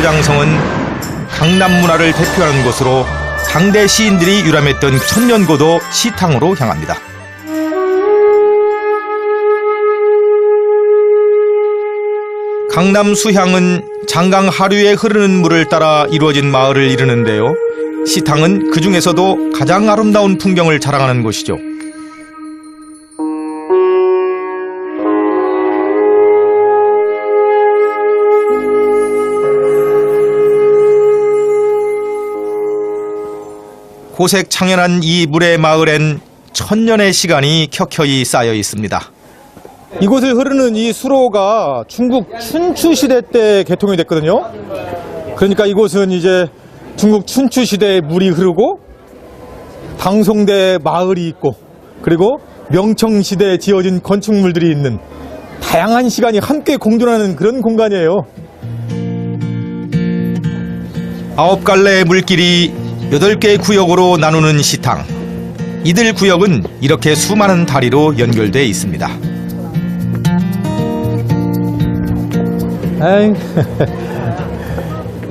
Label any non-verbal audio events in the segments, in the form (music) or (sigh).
최장성은 강남 문화를 대표하는 곳으로 당대 시인들이 유람했던 천년고도 시탕으로 향합니다. 강남 수향은 장강 하류에 흐르는 물을 따라 이루어진 마을을 이르는데요. 시탕은 그 중에서도 가장 아름다운 풍경을 자랑하는 곳이죠. 고색 창연한 이 물의 마을엔 천년의 시간이 켜켜이 쌓여 있습니다. 이곳을 흐르는 이 수로가 중국 춘추 시대 때 개통이 됐거든요. 그러니까 이곳은 이제 중국 춘추 시대에 물이 흐르고 당송대 마을이 있고 그리고 명청 시대에 지어진 건축물들이 있는 다양한 시간이 함께 공존하는 그런 공간이에요. 아홉 갈래의 물길이 여덟 개의 구역으로 나누는 시탕. 이들 구역은 이렇게 수많은 다리로 연결돼 있습니다. 에이,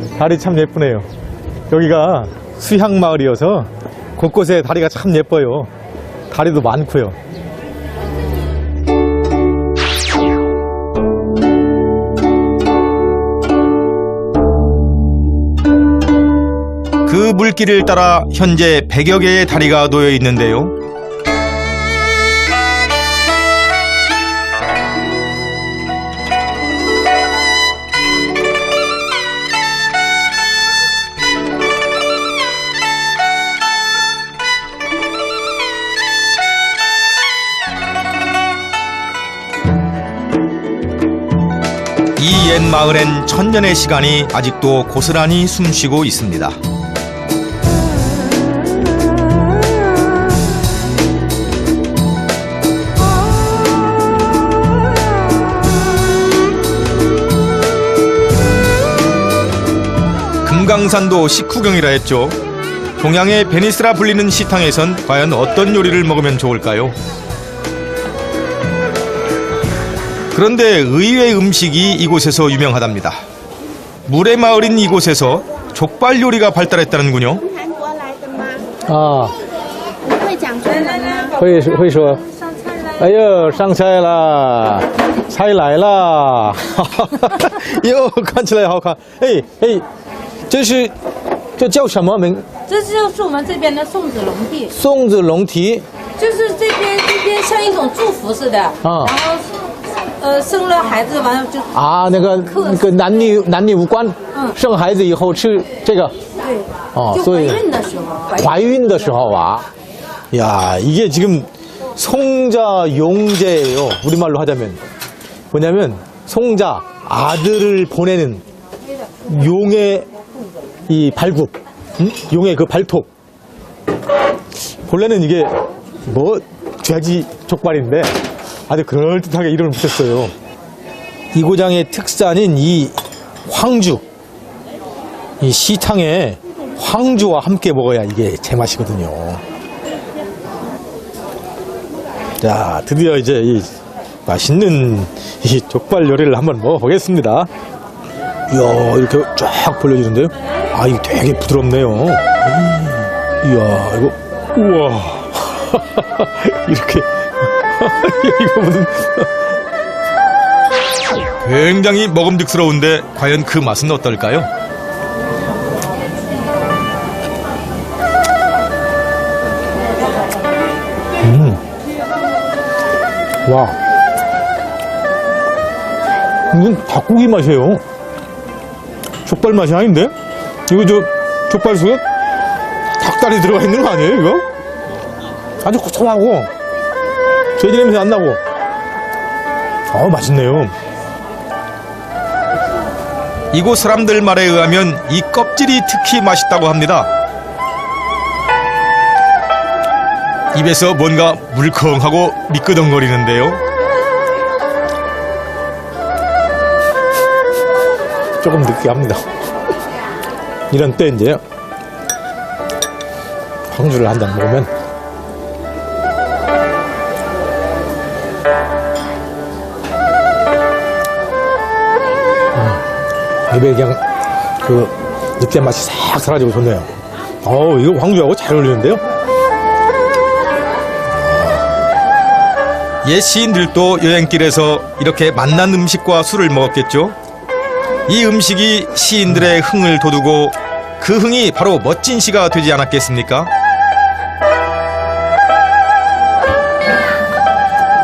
(laughs) 다리 참 예쁘네요. 여기가 수향 마을이어서 곳곳에 다리가 참 예뻐요. 다리도 많고요. 그 물길을 따라 현재 100여 개의 다리가 놓여 있는데요. 이옛 마을엔 천년의 시간이 아직도 고스란히 숨쉬고 있습니다. 금강산도 식후경이라 했죠. 동양의 베니스라 불리는 시탕에선 과연 어떤 요리를 먹으면 좋을까요? 그런데 의외의 음식이 이곳에서 유명하답니다. 물의 마을인 이곳에서 족발 요리가 발달했다는군요. 韩国来的吗？啊，你会讲中文吗？会会说，上菜了。哎呦，上菜啦，菜来啦，哟，看起来好看，哎哎， 这是这叫什么名？这就是我们这边的送子龙地，粽子龙蹄就是这边这边像一种祝福似的，啊然后呃生了孩子完了就啊，那个那个男女男女无关，嗯生孩子以后吃这个对，就哦所以怀孕的时候，怀孕怀孕的时候啊， 야 이게 지금 송자 용제예요. 우리말로 하자면 뭐냐면 송자 아들을 보내는 용의 이 발굽, 응? 용의 그 발톱. 본래는 이게 뭐 돼지 족발인데 아주 그럴듯하게 이름을 붙였어요. 이 고장의 특산인 이 황주, 이 시탕에 황주와 함께 먹어야 이게 제맛이거든요. 자, 드디어 이제 이 맛있는 이 족발 요리를 한번 먹어보겠습니다. 이야, 이렇게 쫙 벌려지는데요? 아, 이게 되게 부드럽네요. 이야, 이거, 우와. (laughs) 이렇게. (laughs) 이거 무슨. 굉장히 먹음직스러운데 과연 그 맛은 어떨까요? 와. 무슨 닭고기 맛이에요. 족발 맛이 아닌데? 이거 저 족발 속에 닭다리 들어가 있는 거 아니에요, 이거? 아주 고소하고 돼지 냄새 안 나고. 어, 맛있네요. 이곳 사람들 말에 의하면 이 껍질이 특히 맛있다고 합니다. 입에서 뭔가 물컹하고 미끄덩거리는데요. 조금 느끼합니다. 이런 때 이제 황주를 한 잔 먹으면 음, 입에 그냥 그 느끼한 맛이 싹 사라지고 좋네요. 어우, 이거 황주하고 잘 어울리는데요? 옛 시인들도 여행길에서 이렇게 맛난 음식과 술을 먹었겠죠. 이 음식이 시인들의 흥을 돋우고 그 흥이 바로 멋진 시가 되지 않았겠습니까?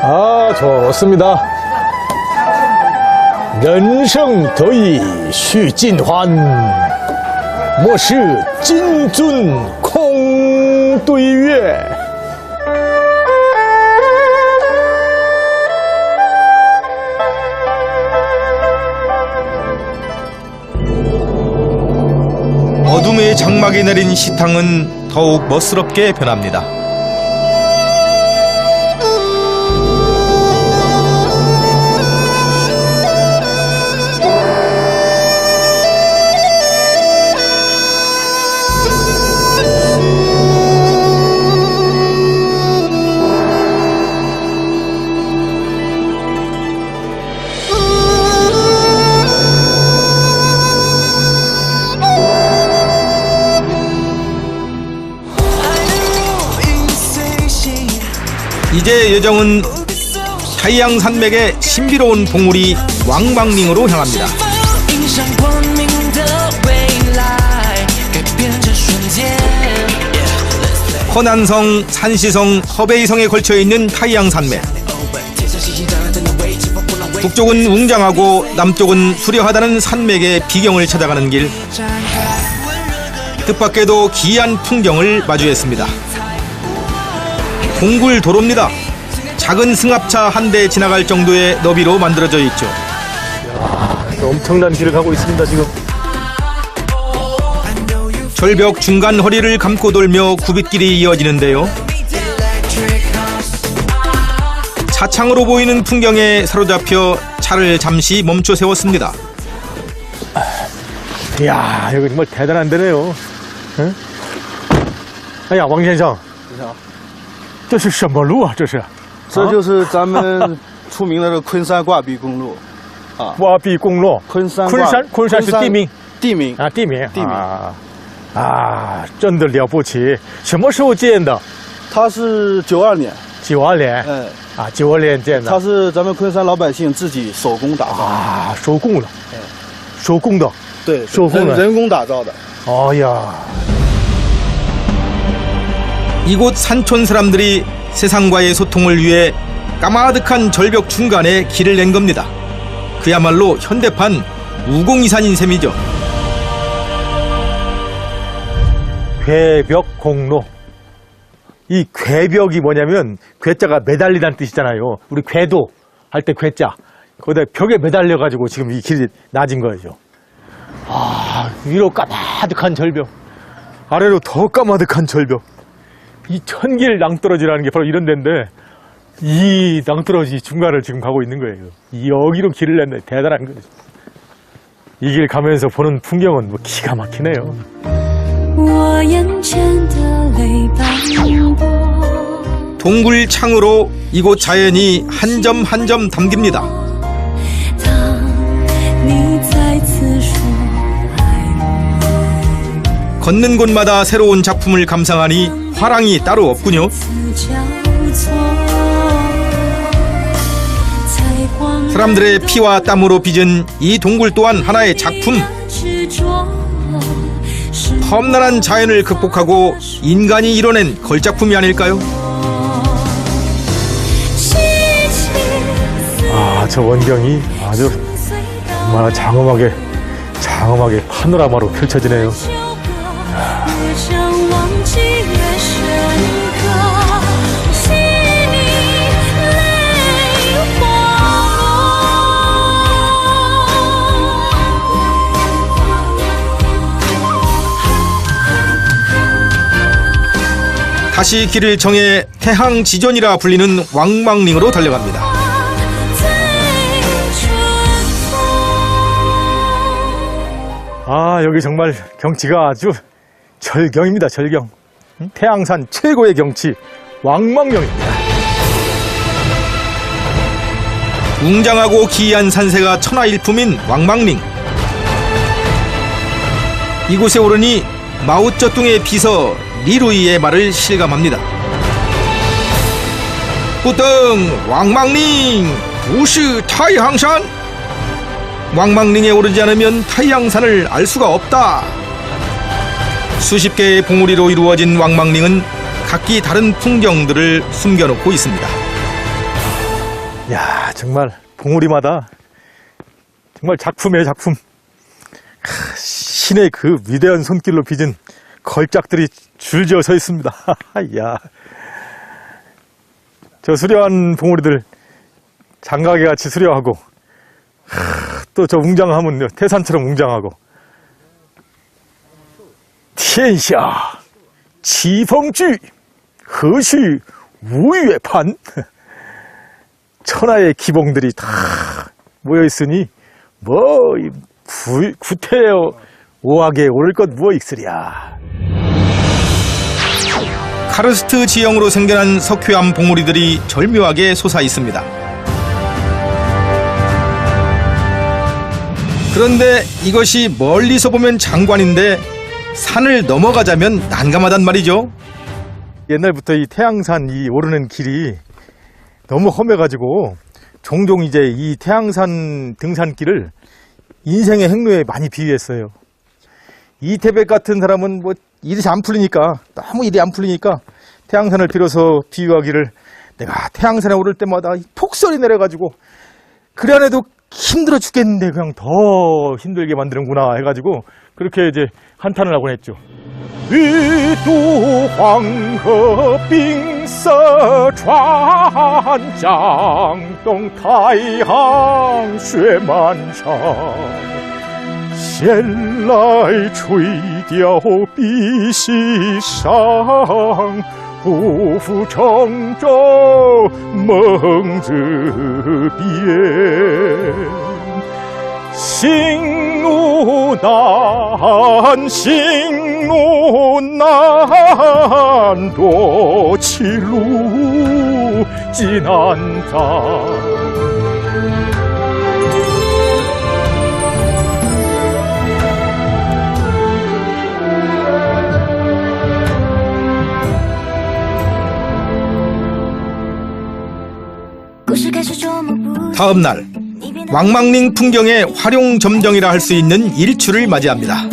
아, 좋습니다. 人生得意须尽欢，莫使金樽空对月。 장막이 내린 시탕은 더욱 멋스럽게 변합니다. 우리의 여정은 타이양 산맥의 신비로운 봉우리 왕방링으로 향합니다. 허난성, 산시성, 허베이성에 걸쳐 있는 타이양 산맥. 북쪽은 웅장하고 남쪽은 수려하다는 산맥의 비경을 찾아가는 길. 뜻밖에도 기이한 풍경을 마주했습니다. 공굴 도로입니다. 작은 승합차 한 대 지나갈 정도의 너비로 만들어져 있죠. 엄청난 길을 가고 있습니다, 지금. 절벽 중간 허리를 감고 돌며 굽잇길이 이어지는데요. 차창으로 보이는 풍경에 사로잡혀 차를 잠시 멈춰 세웠습니다. 이야, 여기 정말 대단한 데네요. 응? 아야, 왕先生.这是什么路啊？这是 这就是咱们出名的这昆山挂壁公路，(laughs) 挖壁公路。昆山昆山，昆山是地名地名啊，地名，地名啊，啊，真的了不起！什么时候建的？它是九二年，九二年嗯，啊，九二年建的它是咱们昆山老百姓自己手工打造，啊，手工的，手工的。对，手工的人人工打造的。哎呀， 이곳 산촌 사람들이 세상과의 소통을 위해 까마득한 절벽 중간에 길을 낸 겁니다. 그야말로 현대판 우공이산인 셈이죠. 괴벽 공로. 이 괴벽이 뭐냐면 괴자가 매달리다는 뜻이잖아요. 우리 괴도 할 때 괴자. 거기다 벽에 매달려 가지고 지금 이 길이 낮은 거죠. 아, 위로 까마득한 절벽. 아래로 더 까마득한 절벽. 이 천길 낭떠러지라는 게 바로 이런 데인데 이 낭떠러지 중간을 지금 가고 있는 거예요. 여기로 길을 냈네. 대단한 거죠. 이 길 가면서 보는 풍경은 뭐 기가 막히네요. 동굴 창으로 이곳 자연이 한 점 한 점 담깁니다. 걷는 곳마다 새로운 작품을 감상하니 화랑이 따로 없군요. 사람들의 피와 땀으로 빚은 이 동굴 또한 하나의 작품. 험난한 자연을 극복하고 인간이 이뤄낸 걸작품이 아닐까요? 아, 저 원경이 아주 얼마나 장엄하게, 장엄하게 파노라마로 펼쳐지네요. 다시 길을 정해 태항 지전이라 불리는 왕망링으로 달려갑니다. 아 여기 정말 경치가 아주 절경입니다 절경. 음? 태양산 최고의 경치 왕망령입니다. 웅장하고 기이한 산세가 천하일품인 왕망링. 이곳에 오르니 마우쩌뚱의 비서 리루이의 말을 실감합니다. 뿌덩 왕망링 부시 타이항산 왕망링에 오르지 않으면 타이항산을 알 수가 없다. 수십 개의 봉우리로 이루어진 왕망링은 각기 다른 풍경들을 숨겨놓고 있습니다. 야 정말 봉우리마다 정말 작품이에요 작품 크, 신의 그 위대한 손길로 빚은 걸작들이 줄지어 서 있습니다. (laughs) 야, 저 수려한 봉우리들 장가게 같이 수려하고 또 저 웅장하면 태산처럼 웅장하고 텐샤 지펑주 허시 우유의판 천하의 기봉들이 다 모여 있으니 뭐 구태여 오하게 오를 것 무엇 있으랴. 카르스트 지형으로 생겨난 석회암 봉우리들이 절묘하게 솟아 있습니다. 그런데 이것이 멀리서 보면 장관인데 산을 넘어가자면 난감하단 말이죠. 옛날부터 이 태양산 이 오르는 길이 너무 험해가지고 종종 이제 이 태양산 등산길을 인생의 행로에 많이 비유했어요. 이태백 같은 사람은 뭐 일이 잘안 풀리니까 너무 일이 안 풀리니까 태양산을 빌어서 비유하기를 내가 태양산에 오를 때마다 폭설이 내려가지고 그래 안 해도 힘들어 죽겠는데 그냥 더 힘들게 만드는구나 해가지고 그렇게 이제 한탄을 하곤 했죠. 위도 황허빙서传장동타이항쇠만상 闲来垂钓碧溪上，不负乘舟梦日边。行路难，行路难，多歧路，极难在。 다음 날 왕망링 풍경의 활용 점정이라 할 수 있는 일출을 맞이합니다. (laughs)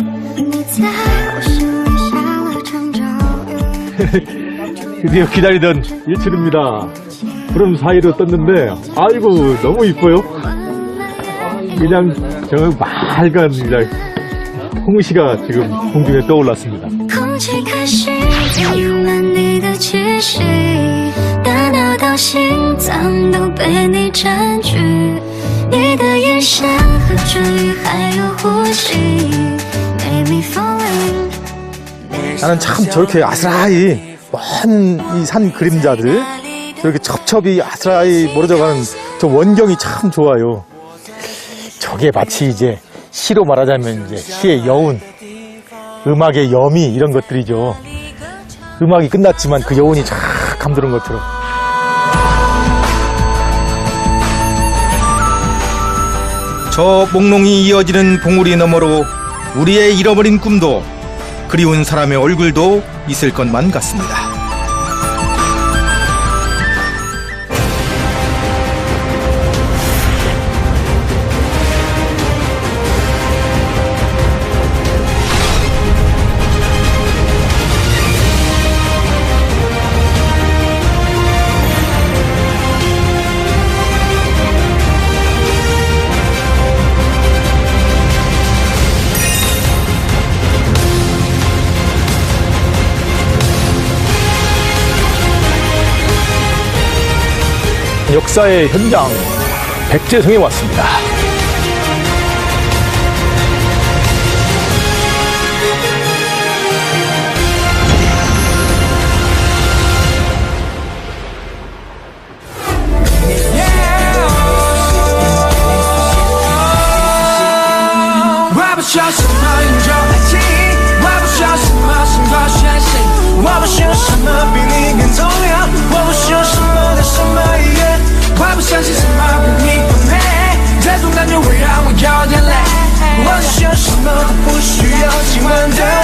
드디어 기다리던 일출입니다. 구름 사이로 떴는데 아이고 너무 이뻐요. 그냥 저 맑은 그냥 홍시가 지금 공중에 떠올랐습니다. 到心脏都被你占据。你的眼神和唇语还有呼吸，made me falling。 나는 참 저렇게 아스라이 먼 이 산 그림자들 저렇게 첩첩이 아스라이 멀어져가는 저 원경이 참 좋아요. 저게 마치 이제 시로 말하자면 이제 시의 여운, 음악의 여미 이런 것들이죠. 음악이 끝났지만 그 여운이 쫙 감도는 것처럼. 저 목롱이 이어지는 봉우리 너머로 우리의 잃어버린 꿈도 그리운 사람의 얼굴도 있을 것만 같습니다. 역사의 현장 백제성에 왔습니다. Yeah. 不需要今晚的。